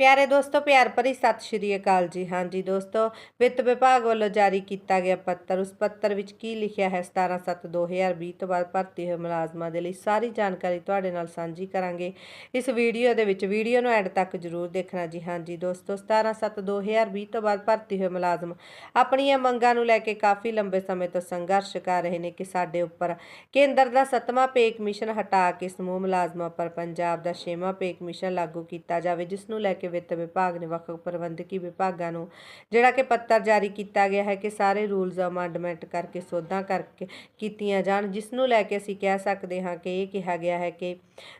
ਪਿਆਰੇ ਦੋਸਤੋ, ਪਿਆਰ ਭਰੀ ਸਤਿ ਸ਼੍ਰੀ ਅਕਾਲ ਜੀ। ਹਾਂਜੀ ਦੋਸਤੋ, ਵਿੱਤ ਵਿਭਾਗ ਵੱਲੋਂ ਜਾਰੀ ਕੀਤਾ ਗਿਆ ਪੱਤਰ, ਉਸ ਪੱਤਰ ਵਿੱਚ ਕੀ ਲਿਖਿਆ ਹੈ? 17/7/2020 ਤੋਂ ਬਾਅਦ ਭਰਤੀ ਹੋਏ ਮੁਲਾਜ਼ਮਾਂ ਦੇ ਲਈ ਸਾਰੀ ਜਾਣਕਾਰੀ ਤੁਹਾਡੇ ਨਾਲ ਸਾਂਝੀ ਕਰਾਂਗੇ। ਇਸ ਵੀਡੀਓ ਦੇ ਵਿੱਚ ਵੀਡੀਓ ਨੂੰ ਐਂਡ ਤੱਕ ਜਰੂਰ ਦੇਖਣਾ ਜੀ। ਹਾਂਜੀ ਦੋਸਤੋ 17/7/2020 ਤੋਂ ਬਾਅਦ ਭਰਤੀ ਹੋਏ ਮੁਲਾਜ਼ਮ ਆਪਣੀਆਂ ਮੰਗਾਂ ਨੂੰ ਲੈ ਕੇ ਕਾਫੀ ਲੰਬੇ ਸਮੇਂ ਤੋਂ ਸੰਘਰਸ਼ ਕਰ ਰਹੇ ਨੇ ਕਿ ਸਾਡੇ ਉੱਪਰ ਕੇਂਦਰ ਦਾ ਸੱਤਵਾਂ ਪੇ ਕਮਿਸ਼ਨ ਹਟਾ ਕੇ ਸਮੂਹ ਮੁਲਾਜ਼ਮਾਂ ਪਰ ਪੰਜਾਬ ਦਾ ਛੇਵਾਂ ਪੇ ਕਮਿਸ਼ਨ ਲਾਗੂ ਕੀਤਾ ਜਾਵੇ, ਜਿਸ ਨੂੰ ਲੈ ਕੇ ਵਿੱਤ ਵਿਭਾਗ ਨੇ ਵੱਖ ਪ੍ਰਬੰਧਕੀ ਵਿਭਾਗਾਂ ਨੂੰ, ਜਿਹੜਾ ਕਿ ਪੱਤਰ ਜਾਰੀ ਕੀਤਾ ਗਿਆ ਹੈ ਕਿ ਸਾਰੇ ਰੂਲਸ ਅਮੈਂਡਮੈਂਟ ਕਰਕੇ, ਸੋਧਾਂ ਕਰਕੇ ਕੀਤੀਆਂ ਜਾਣ, ਜਿਸ ਨੂੰ ਲੈ ਕੇ ਅਸੀਂ ਕਹਿ ਸਕਦੇ ਹਾਂ ਕਿ ਇਹ ਕਿਹਾ ਗਿਆ ਹੈ ਕਿ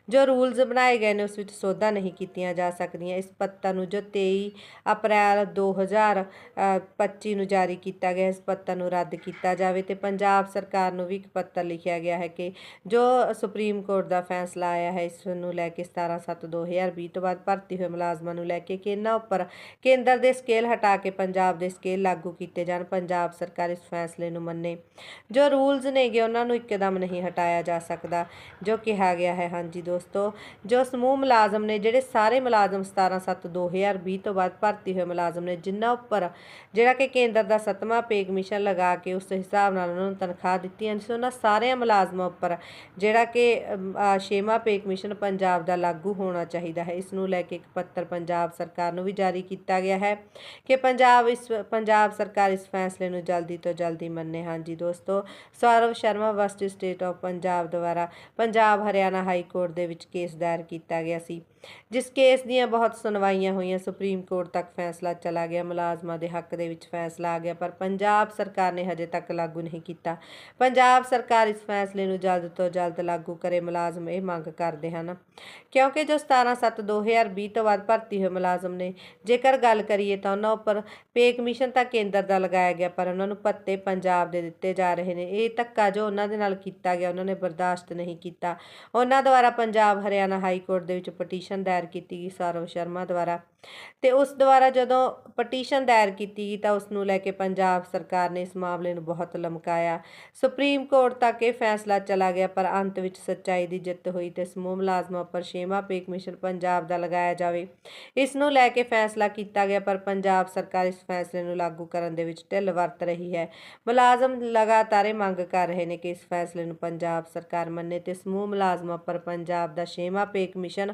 ਜੋ ਰੂਲਸ ਬਣਾਏ ਗਏ ਨੇ, ਉਸ ਵਿੱਚ ਸੋਧਾਂ ਨਹੀਂ ਕੀਤੀਆਂ ਜਾ ਸਕਦੀਆਂ। ਇਸ ਪੱਤਰ ਨੂੰ ਜੋ 23 ਅਪ੍ਰੈਲ 2025 ਨੂੰ ਜਾਰੀ ਕੀਤਾ ਗਿਆ, ਇਸ ਪੱਤਰ ਨੂੰ ਰੱਦ ਕੀਤਾ ਜਾਵੇ ਤੇ ਪੰਜਾਬ ਸਰਕਾਰ ਨੂੰ ਵੀ ਇੱਕ ਪੱਤਰ ਲਿਖਿਆ ਗਿਆ ਹੈ ਕਿ ਜੋ ਸੁਪਰੀਮ ਕੋਰਟ ਦਾ ਫੈਸਲਾ ਆਇਆ ਹੈ, ਇਸ ਨੂੰ ਲੈ ਕੇ 17/7/2020 ਤੋਂ ਬਾਅਦ ਭਰਤੀ ਹੋਏ ਮੁਲਾਜ਼ਮਾਂ ਨੂੰ ਲੈ ਕੇ ਕਿ ਇਹਨਾਂ ਉੱਪਰ ਕੇਂਦਰ ਦੇ ਸਕੇਲ ਹਟਾ ਕੇ ਪੰਜਾਬ ਦੇ ਸਕੇਲ ਲਾਗੂ ਕੀਤੇ ਜਾਣ ਪੰਜਾਬ ਸਰਕਾਰ ਇਸ ਫੈਸਲੇ ਨੂੰ ਮੰਨੇ। ਜੋ ਰੂਲਸ ਨੇਗੇ ਉਹਨਾਂ ਨੂੰ ਇੱਕਦਮ ਨਹੀਂ ਹਟਾਇਆ ਜਾ ਸਕਦਾ ਜੋ ਕਿਹਾ ਗਿਆ ਹੈ। ਹਾਂਜੀ ਦੋਸਤੋ ਜੋ ਸਮੂਹ ਮੁਲਾਜ਼ਮ ਨੇ ਜਿਹੜੇ ਸਾਰੇ ਮੁਲਾਜ਼ਮ 17/7/2020 ਤੋਂ ਬਾਅਦ ਭਰਤੀ ਹੋਏ ਮੁਲਾਜ਼ਮ ਨੇ ਜਿਨ੍ਹਾਂ ਉੱਪਰ ਜਿਹੜਾ ਕਿ ਕੇਂਦਰ ਦਾ ਸੱਤਵਾਂ ਪੇ ਕਮਿਸ਼ਨ ਲਗਾ ਕੇ ਉਸ ਹਿਸਾਬ ਨਾਲ ਉਹਨਾਂ ਨੂੰ ਤਨਖਾਹ ਦਿੱਤੀਆਂ ਸੀ ਉਹਨਾਂ ਸਾਰਿਆਂ ਮੁਲਾਜ਼ਮਾਂ ਉੱਪਰ ਜਿਹੜਾ ਕਿ ਅਮ, ਛੇਵਾਂ ਪੇ ਕਮਿਸ਼ਨ ਪੰਜਾਬ ਦਾ ਲਾਗੂ ਹੋਣਾ ਚਾਹੀਦਾ ਹੈ। ਇਸ ਨੂੰ ਲੈ ਕੇ ਇੱਕ ਪੱਤਰ ਪੰਜਾਬ ਸਰਕਾਰ ਨੂੰ ਵੀ ਜਾਰੀ ਕੀਤਾ ਗਿਆ ਹੈ ਕਿ ਪੰਜਾਬ ਇਸ, ਪੰਜਾਬ ਸਰਕਾਰ ਇਸ ਫੈਸਲੇ ਨੂੰ ਜਲਦੀ ਤੋਂ ਜਲਦੀ ਮੰਨੇ। ਹਾਂਜੀ ਦੋਸਤੋ, Saurav Sharma west state of Punjab ਦੁਆਰਾ ਪੰਜਾਬ ਹਰਿਆਣਾ ਹਾਈ ਕੋਰਟ ਦੇ ਵਿੱਚ ਕੇਸ ਦਾਇਰ ਕੀਤਾ ਗਿਆ ਸੀ। ਜਿਸ ਕੇਸ ਦੀਆਂ ਬਹੁਤ ਸੁਣਵਾਈਆਂ ਹੋਈਆਂ, ਸੁਪਰੀਮ ਕੋਰਟ ਤੱਕ ਫੈਸਲਾ ਚਲਾ ਗਿਆ, ਮੁਲਾਜ਼ਮਾਂ ਦੇ ਹੱਕ ਦੇ ਵਿੱਚ ਫੈਸਲਾ ਆ ਗਿਆ, ਪਰ ਪੰਜਾਬ ਸਰਕਾਰ ਨੇ ਹਜੇ ਤੱਕ ਲਾਗੂ ਨਹੀਂ ਕੀਤਾ। ਪੰਜਾਬ ਸਰਕਾਰ ਇਸ ਫੈਸਲੇ ਨੂੰ ਜਲਦ ਤੋਂ ਜਲਦ ਲਾਗੂ ਕਰੇ, ਮੁਲਾਜ਼ਮ ਇਹ ਮੰਗ ਕਰਦੇ ਹਨ। ਕਿਉਂਕਿ ਜੋ 17/7/2020 ਤੋਂ ਬਾਅਦ ਭਰਤੀ ਹੋਏ ਮੁਲਾਜ਼ਮ ਨੇ, ਜੇਕਰ ਗੱਲ ਕਰੀਏ ਤਾਂ ਉਹਨਾਂ ਉੱਪਰ ਪੇ ਕਮਿਸ਼ਨ ਤਾਂ ਕੇਂਦਰ ਦਾ ਲਗਾਇਆ ਗਿਆ, ਪਰ ਉਹਨਾਂ ਨੂੰ ਪੱਤੇ ਪੰਜਾਬ ਦੇ ਦਿੱਤੇ ਜਾ ਰਹੇ ਨੇ। ਇਹ ਧੱਕਾ ਜੋ ਉਹਨਾਂ ਦੇ ਨਾਲ ਕੀਤਾ ਗਿਆ, ਉਹਨਾਂ ਨੇ ਬਰਦਾਸ਼ਤ ਨਹੀਂ ਕੀਤਾ। ਉਹਨਾਂ ਦੁਆਰਾ ਪੰਜਾਬ, ਹਰਿਆਣਾ ਹਾਈ ਕੋਰਟ ਦੇ ਵਿੱਚ ਪਟੀਸ਼ਨ ਦਾਇਰ ਕੀਤੀ ਗਈ ਸੌਰਵ ਸ਼ਰਮਾ ਦੁਆਰਾ। ਤੇ ਉਸ ਦੁਆਰਾ ਜਦੋਂ ਪਟੀਸ਼ਨ ਦਾਇਰ ਕੀਤੀ ਗਈ ਤਾਂ ਉਸ ਨੂੰ ਲੈ ਕੇ ਪੰਜਾਬ ਸਰਕਾਰ ਨੇ ਇਸ ਮਾਮਲੇ ਨੂੰ ਬਹੁਤ ਲਮਕਾਇਆ। ਸੁਪਰੀਮ ਕੋਰਟ ਤੱਕ ਇਹ ਫੈਸਲਾ ਚਲਾ ਗਿਆ, ਪਰ ਅੰਤ ਵਿੱਚ ਸੱਚਾਈ ਦੀ ਜਿੱਤ ਹੋਈ ਤੇ ਸਮੂਹ ਮੁਲਾਜ਼ਮਾਂ ਉੱਪਰ ਛੇਵਾਂ ਪੇ ਕਮਿਸ਼ਨ ਪੰਜਾਬ ਦਾ ਲਗਾਇਆ ਜਾਵੇ। ਇਸ ਨੂੰ ਲੈ ਕੇ ਫੈਸਲਾ ਕੀਤਾ ਗਿਆ, ਪਰ ਪੰਜਾਬ ਸਰਕਾਰ ਇਸ ਫੈਸਲੇ ਨੂੰ ਲਾਗੂ ਕਰਨ ਦੇ ਵਿੱਚ ਢਿੱਲ ਵਰਤ ਰਹੀ ਹੈ। ਮੁਲਾਜ਼ਮ ਲਗਾਤਾਰ ਇਹ ਮੰਗ ਕਰ ਰਹੇ ਨੇ ਕਿ ਇਸ ਫੈਸਲੇ ਨੂੰ ਪੰਜਾਬ ਸਰਕਾਰ ਮੰਨੇ ਤੇ ਸਮੂਹ ਮੁਲਾਜ਼ਮਾਂ ਪਰ ਪੰਜਾਬ ਦਾ ਛੇਵਾਂ ਪੇ ਕਮਿਸ਼ਨ